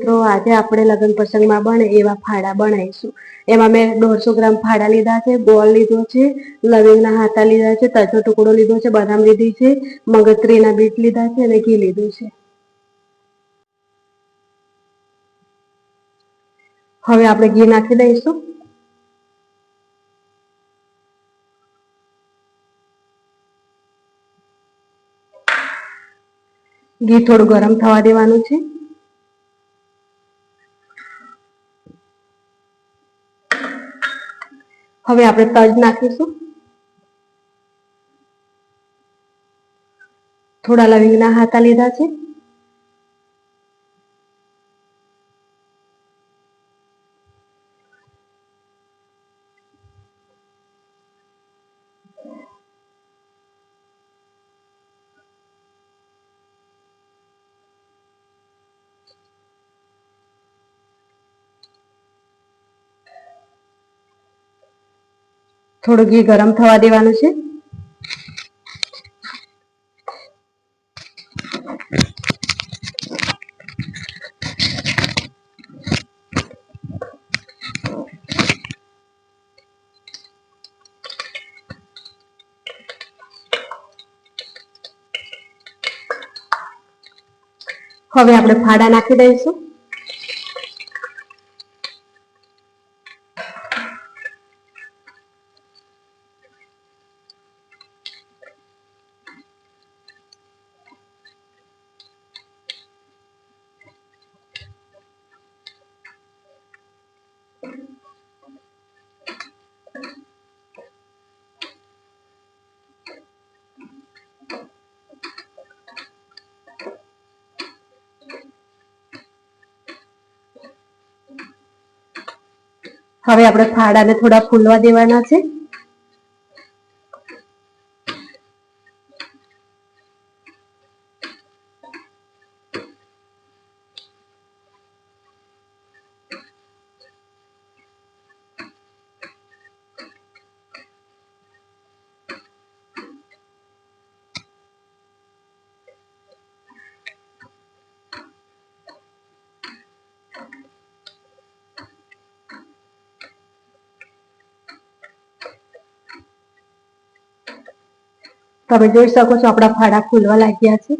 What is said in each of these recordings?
મિત્રો, આજે આપણે લગ્ન પ્રસંગમાં બને એવા ફાડા બનાવીશું. એમાં મેં દોઢસો ગ્રામ ફાડા લીધા છે ગોળ લીધો છે, લવિંગના હાથા લીધા છે, તજો ટુકડો લીધો છે, બદામ લીધી છે, મગજત્રીના બીટ લીધા છે અને ઘી લીધું છે. હવે આપણે ઘી નાખી દઈશું. ઘી થોડું ગરમ થવા દેવાનું છે. હવે આપણે તજ નાખીશું. થોડા લવિંગના હાથા લીધા છે. થોડું ઘી ગરમ થવા દેવાનું છે. હવે આપણે ફાડા નાખી દઈશું. હવે આપણે ફાડાને થોડા ફૂલવા દેવાના છે. તમે જોઈ શકો છો આપણા ફાડા ખુલવા લાગ્યા છે.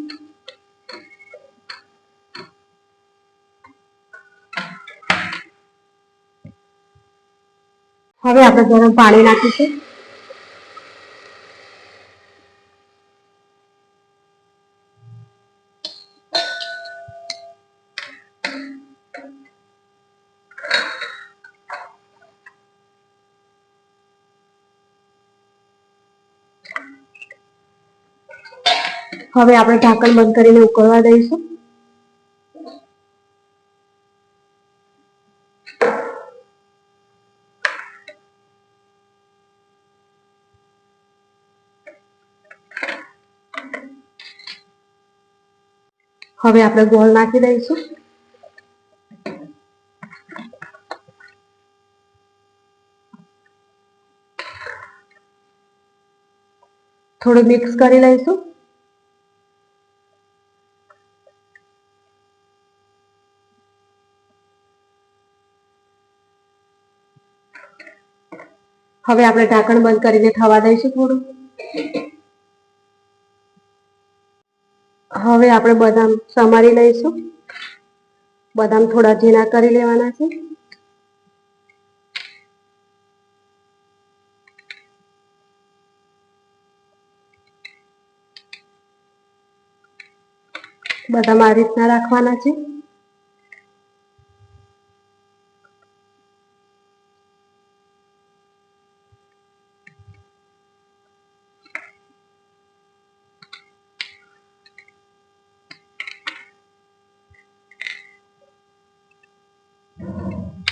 હવે આપણે ગરમ પાણી નાખીશું. હવે આપણે ઢાંકણ બંધ કરીને ઉકળવા દઈશું. હવે આપણે ગોળ નાખી દઈશું. થોડું મિક્સ કરી લઈશું. હવે આપણે ઢાંકણ બંધ કરીને થવા દઈશું થોડું. હવે આપણે બદામ સમારી લઈશું. બદામ થોડા ઝીણા કરી લેવાના છે. બદામ આ રીતના રાખવાના છે.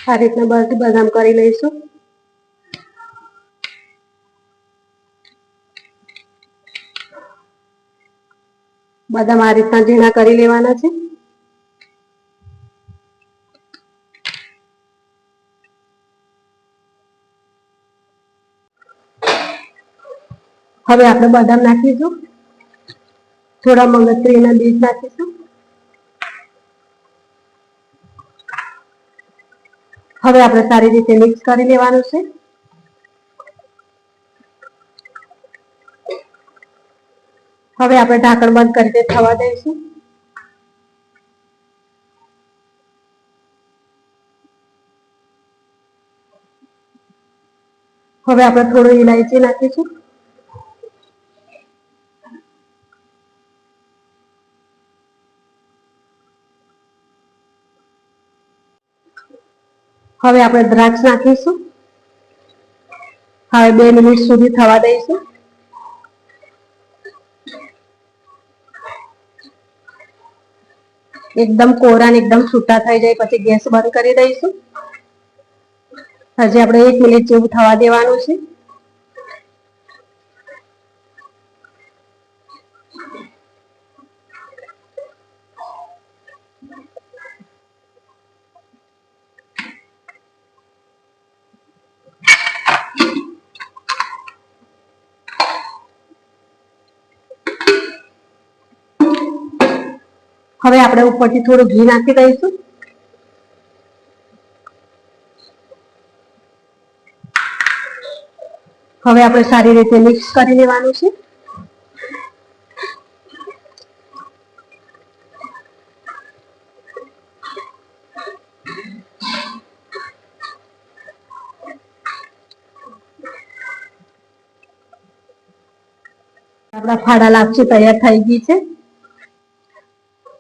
આ રીતના બધું, બદામ કરી લઈશું. બદામ આ રીતના ઝીણા કરી લેવાના છે. હવે આપણે બદામ નાખીશું. થોડા મગજત્રીના બીજ નાખીશું. હવે આપણે સારી રીતે મિક્સ કરી લેવાનું છે. હવે આપણે ઢાંકણ બંધ કરીને થવા દઈશું. હવે આપણે થોડું ઇલાયચી નાખીશું. હવે આપણે દ્રાક્ષ નાખીશું. હવે બે મિનિટ સુધી થવા દઈશું. એકદમ કોરા એકદમ છૂટા થઈ જાય, પછી ગેસ બંધ કરી દઈશું. હજી આપણે એક મિનિટ જેવું થવા દેવાનું છે. હવે આપણે ઉપરથી થોડું ઘી નાખી દઈશું. હવે આપણે સારી રીતે મિક્સ કરી લેવાનું છે. આપણા ફાડા લાપસી તૈયાર થઈ ગઈ છે.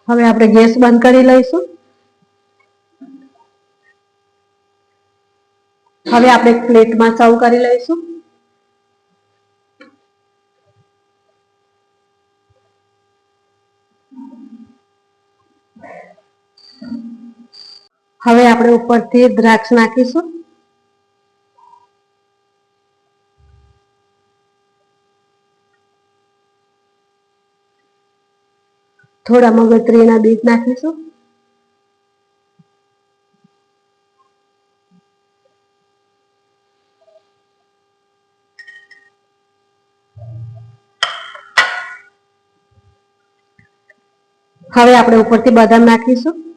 હવે આપણે ગેસ બંધ કરી લઈશું. હવે આપણે પ્લેટમાં સર્વ કરી લઈશું. હવે આપણે ઉપરથી દ્રાક્ષ નાખીશું. થોડા મગજત્રીના બીજ નાખીશું. હવે આપણે ઉપરથી બદામ નાખીશું.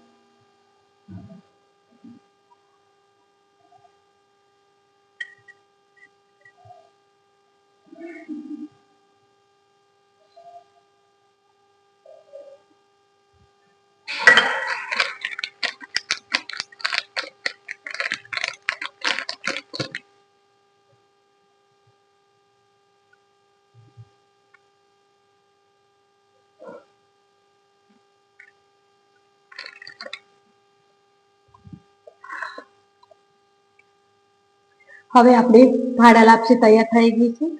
હવે આપણી ભાડા લાપસી તૈયાર થઈ ગઈ છે.